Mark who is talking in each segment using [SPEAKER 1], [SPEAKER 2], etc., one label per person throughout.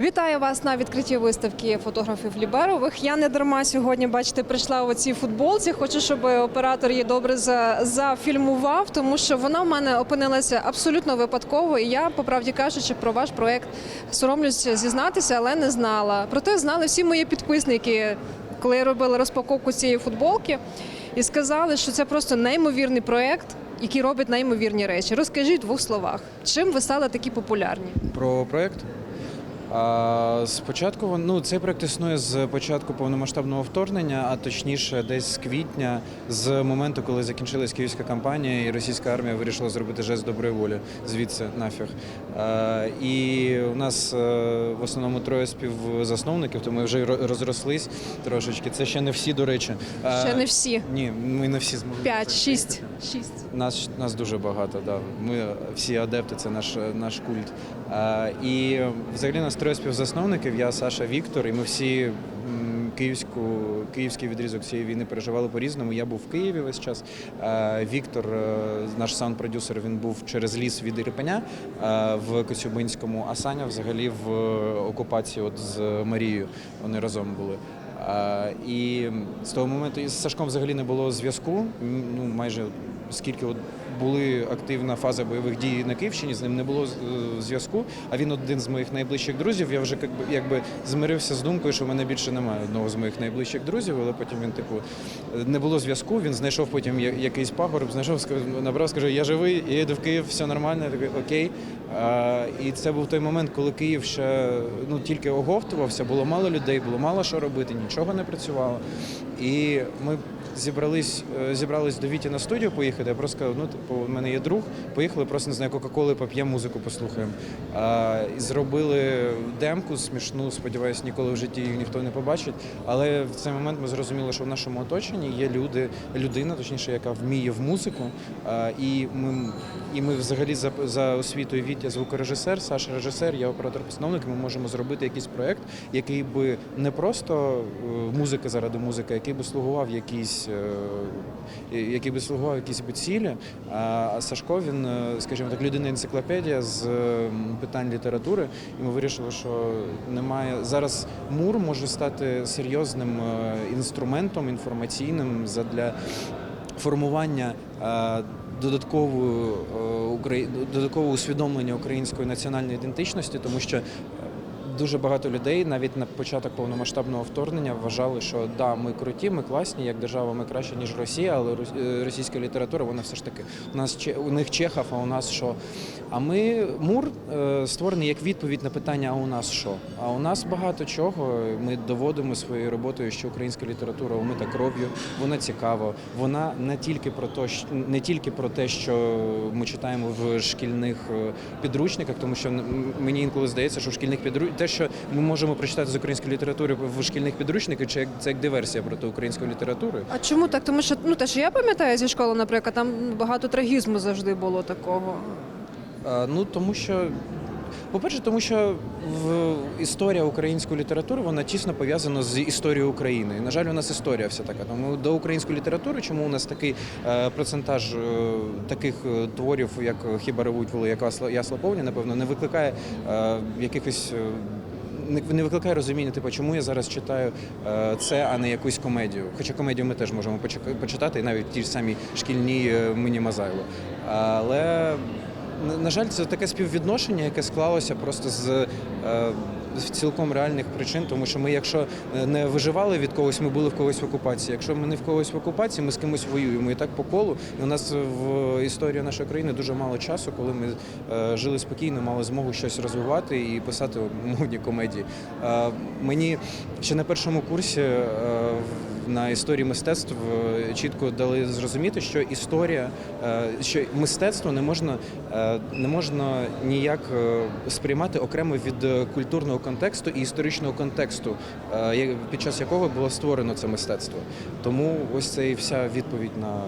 [SPEAKER 1] Вітаю вас на відкритті виставки фотографів Ліберових. Я не дарма сьогодні, бачите, прийшла у цій футболці. Хочу, щоб оператор її добре за- зафільмував, тому що вона в мене опинилася абсолютно випадково. І я, по правді кажучи, про ваш проект соромлюся зізнатися, але не знала. Проте знали всі мої підписники, коли я робила розпаковку цієї футболки, і сказали, що це просто неймовірний проект. Який робить неймовірні речі. Розкажіть в двох словах, чим ви стали такі популярні?
[SPEAKER 2] Про проект. Спочатку ну, цей проект існує з початку повномасштабного вторгнення, а точніше, десь з квітня, з моменту, коли закінчилась київська кампанія, і російська армія вирішила зробити жест доброї волі звідси нафіг. І у нас е, в основному троє співзасновників, то ми вже розрослись трошечки. Це ще не всі, до речі.
[SPEAKER 1] Ще не всі.
[SPEAKER 2] Ні, ми не всі змогли.
[SPEAKER 1] П'ять, шість, шість.
[SPEAKER 2] Нас, нас дуже багато, да. Ми всі адепти, це наш, наш культ. І взагалі нас троє співзасновників, я, Саша, Віктор, і ми всі київську, київський відрізок цієї війни переживали по-різному. Я був в Києві весь час. Віктор, е, наш саунд-продюсер, він був через ліс від Ірпеня е, в Коцюбинському, а Саня взагалі в окупації от з Марією. Вони разом були. І з того моменту із Сашком взагалі не було зв'язку. Ну майже скільки от були активна фаза бойових дій на Київщині, з ним не було е, зв'язку. А він один з моїх найближчих друзів. Я вже якби, якби змирився з думкою, що в мене більше немає одного з моїх найближчих друзів, але потім він, типу, не було зв'язку. Він знайшов потім якийсь пагорб, знайшов, набрав, скажу, я живий, я їду в Київ, все нормально. Я такий окей. А, і це був той момент, коли Київ ще ну тільки оговтувався, було мало людей, було мало що робити, нічого не працювало. І ми зібрались, е, зібрались до Віті на студію поїхати. Я просто сказав, ну типу, у мене є друг, поїхали, просто не знаю, Кока-Коли поп'ємо, музику послухаємо. А, і зробили демку смішну, сподіваюся, ніколи в житті її ніхто не побачить. Але в цей момент ми зрозуміли, що в нашому оточенні є люди, людина, точніше, яка вміє в музику. А, і ми і ми взагалі за, за освітою Вітя звукорежисер, Саша режисер, я оператор-постановник. Ми можемо зробити якийсь проект, який би не просто е, музика заради музики, який би слугував якісь, е, який би слугував якісь би цілі. А Сашко він, е, скажімо так, людина енциклопедія з е, питань літератури. І ми вирішили, що немає зараз мур може стати серйозним е, інструментом інформаційним задля формування додаткової е, додаткового усвідомлення української національної ідентичності, тому що. Дуже багато людей навіть на початок повномасштабного вторгнення вважали, що да, ми круті, ми класні, як держава, ми краще ніж Росія, але е, російська література, вона все ж таки у нас у них Чехов, а у нас що? А ми мур е, створений як відповідь на питання, а у нас що? А у нас багато чого. Ми доводимо своєю роботою, що українська література умита кров'ю, вона цікава. Вона не тільки про те, що- не тільки про те, що ми читаємо в шкільних е, підручниках, тому що мені інколи здається, що в шкільних підручниках те, що ми можемо прочитати з української літератури в шкільних підручниках, чи як це як диверсія проти української літератури.
[SPEAKER 1] А чому так? Тому що ну те, що я пам'ятаю зі школи, наприклад, там багато трагізму завжди було такого.
[SPEAKER 2] Ну тому що, по-перше, тому що історія української літератури вона тісно пов'язана з історією України. І, на жаль, у нас історія вся така. Тому до української літератури, чому у нас такий е, процентаж е, таких е, творів, як хіба ревуть воли, як «Ясла- повні, напевно, не викликає якихось. не- викликає розуміння, типу, чому я зараз читаю це, а не якусь комедію. Хоча комедію ми теж можемо почитати, і навіть ті ж самі шкільні Мині Мазайло. Але на- жаль, це таке співвідношення, яке склалося просто з е, цілком реальних причин, тому що ми, якщо е, не виживали від когось, ми були в когось в окупації. Якщо ми не в когось в окупації, ми з кимось воюємо. І так по колу. І у нас в історії нашої країни дуже мало часу, коли ми е, жили спокійно, мали змогу щось розвивати і писати мовні комедії. Е, мені ще на першому курсі на історії мистецтв чітко дали зрозуміти, що історія, що мистецтво не можна, не можна ніяк сприймати окремо від культурного контексту і історичного контексту, е, під час якого було створено це мистецтво. Тому ось це і вся відповідь на,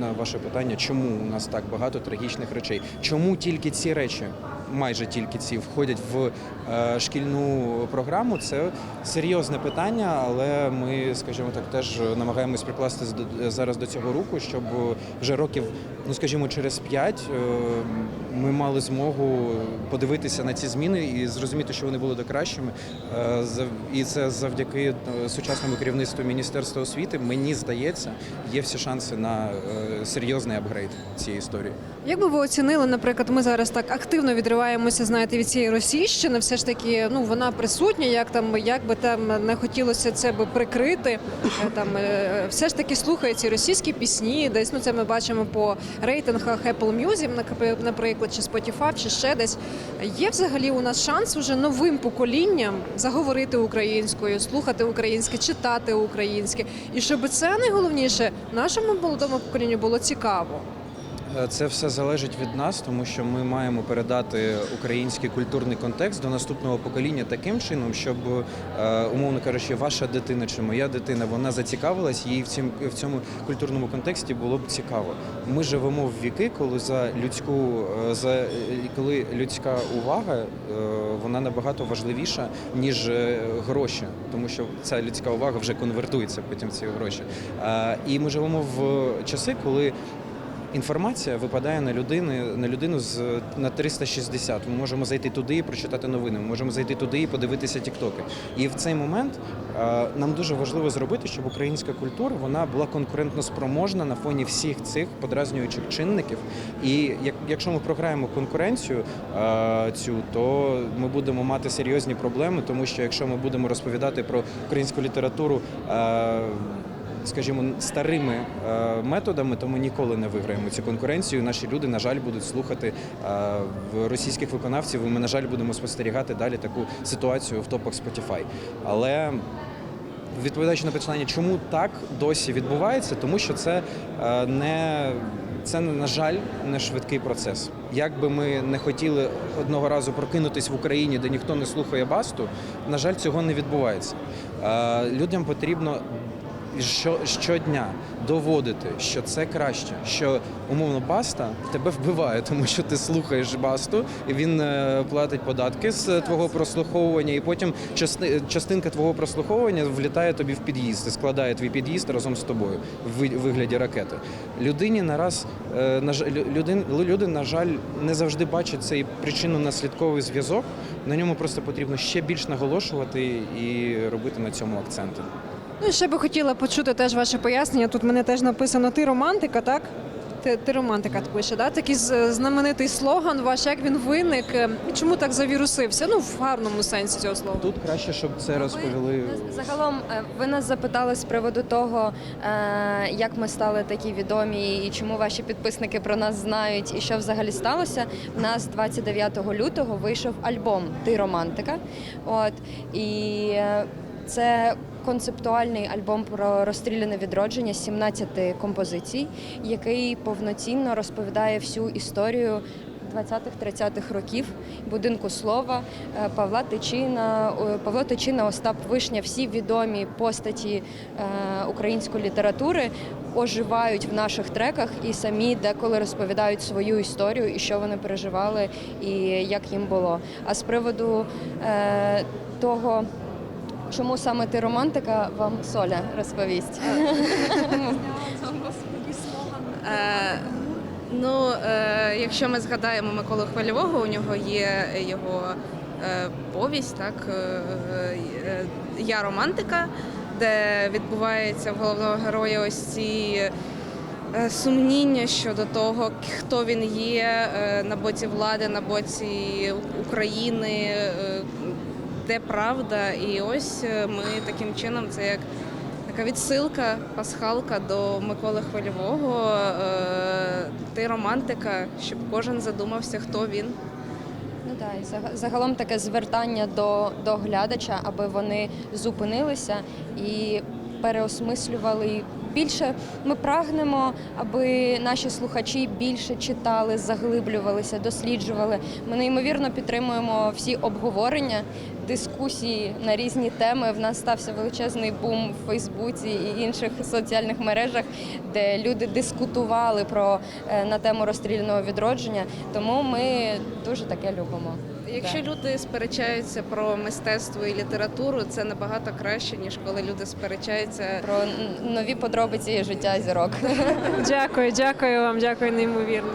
[SPEAKER 2] на ваше питання, чому у нас так багато трагічних речей, чому тільки ці речі. Майже тільки ці входять в е, шкільну програму. Це серйозне питання, але ми, скажімо так, теж намагаємось прикласти зараз до цього руку, щоб вже років, ну скажімо, через п'ять е, ми мали змогу подивитися на ці зміни і зрозуміти, що вони були до кращими. Е, І це завдяки е, сучасному керівництву Міністерства освіти. Мені здається, є всі шанси на е, серйозний апгрейд цієї історії.
[SPEAKER 1] Як би ви оцінили, наприклад, ми зараз так активно відриваємося, знаєте, від цієї російщини, все ж таки, ну вона присутня, як там, як би там не хотілося це би прикрити. Там все ж таки слухають ці російські пісні, десь ну це ми бачимо по рейтингах Apple Music, нак- наприклад, чи Spotify, чи ще десь. Є взагалі у нас шанс уже новим поколінням заговорити українською, слухати українське, читати українське, і щоб це найголовніше нашому молодому поколінню було цікаво.
[SPEAKER 2] Е, Це все залежить від нас, тому що ми маємо передати український культурний контекст до наступного покоління таким чином, щоб, е, умовно кажучи, ваша дитина чи моя дитина вона зацікавилась, їй в цім в цьому культурному контексті було б цікаво. Ми живемо в віки, коли за людську е, за коли людська увага вона набагато важливіша ніж гроші, тому що ця людська увага вже конвертується потім в ці гроші. І ми живемо в часи, коли Інформація випадає на людини на людину з на 360. Ми можемо зайти туди і прочитати новини. Ми можемо зайти туди і подивитися тіктоки. І в цей момент е, нам дуже важливо зробити, щоб українська культура вона була конкурентно спроможна на фоні всіх цих подразнюючих чинників. І як, якщо ми програємо конкуренцію е, цю, то ми будемо мати серйозні проблеми, тому що якщо ми будемо розповідати про українську літературу. Скажімо, старими е, методами, то ми ніколи не виграємо цю конкуренцію. Наші люди, на жаль, будуть слухати е, російських виконавців. І ми, на жаль, будемо спостерігати далі таку ситуацію в топах Spotify. Але відповідаючи на питання, чому так досі відбувається, тому що це е, не. Це на жаль не швидкий процес. Як би ми не хотіли одного разу прокинутись в Україні, де ніхто не слухає басту, на жаль, цього не відбувається. Людям потрібно що, щодня доводити, що це краще, що умовно баста тебе вбиває, тому що ти слухаєш басту, і він е, платить податки з твого прослуховування, і потім части, частинка твого прослуховування влітає тобі в під'їзд і складає твій під'їзд разом з тобою в вигляді ракети. Людині нараз е, на жаль, людин, люди, на жаль, не завжди бачать цей причинно-наслідковий зв'язок. На ньому просто потрібно ще більш наголошувати і робити на цьому акценти.
[SPEAKER 1] Ну і ще би хотіла почути теж ваше пояснення. Тут мене теж написано Ти романтика, так? Ти, ти романтика пише, да? Такий знаменитий слоган ваш, як він виник, е, і чому так завірусився? Ну, в гарному сенсі цього слова.
[SPEAKER 2] Тут краще, щоб це розповіли.
[SPEAKER 3] Загалом е, ви нас запитали з приводу того, е, як ми стали такі відомі і чому ваші підписники про нас знають, і що взагалі сталося. У нас 29 лютого вийшов альбом Ти романтика. От і це. Концептуальний альбом про розстріляне відродження 17 композицій, який повноцінно розповідає всю історію 20-30-х років будинку слова е, Павла Тичина, Павло Тичина, Остап Вишня, всі відомі постаті е, української літератури оживають в наших треках і самі деколи розповідають свою історію і що вони переживали, і як їм було. А з приводу е, того. Чому саме ти романтика, вам Соля розповість.
[SPEAKER 4] Е, ну, е, якщо ми згадаємо Миколу Хвильового, у нього є його е, повість, так, е, е, Я романтика, де відбувається в головного героя ось ці е, сумніння щодо того, хто він є е, на боці влади, на боці України, е, де правда. І ось е, ми таким чином, це як така відсилка, пасхалка до Миколи Хвильового. Е, Ти романтика, щоб кожен задумався, хто він.
[SPEAKER 3] Ну так, і загалом таке звертання до, до глядача, аби вони зупинилися і переосмислювали. Більше ми прагнемо, аби наші слухачі більше читали, заглиблювалися, досліджували. Ми неймовірно підтримуємо всі обговорення, дискусії на різні теми. В нас стався величезний бум в Фейсбуці і інших соціальних мережах, де люди дискутували про е, на тему розстріляного відродження. Тому ми дуже таке любимо.
[SPEAKER 4] Якщо люди сперечаються про мистецтво і літературу, це набагато краще, ніж коли люди сперечаються
[SPEAKER 3] про нові подробиці життя зірок.
[SPEAKER 1] Дякую, дякую вам, дякую неймовірно.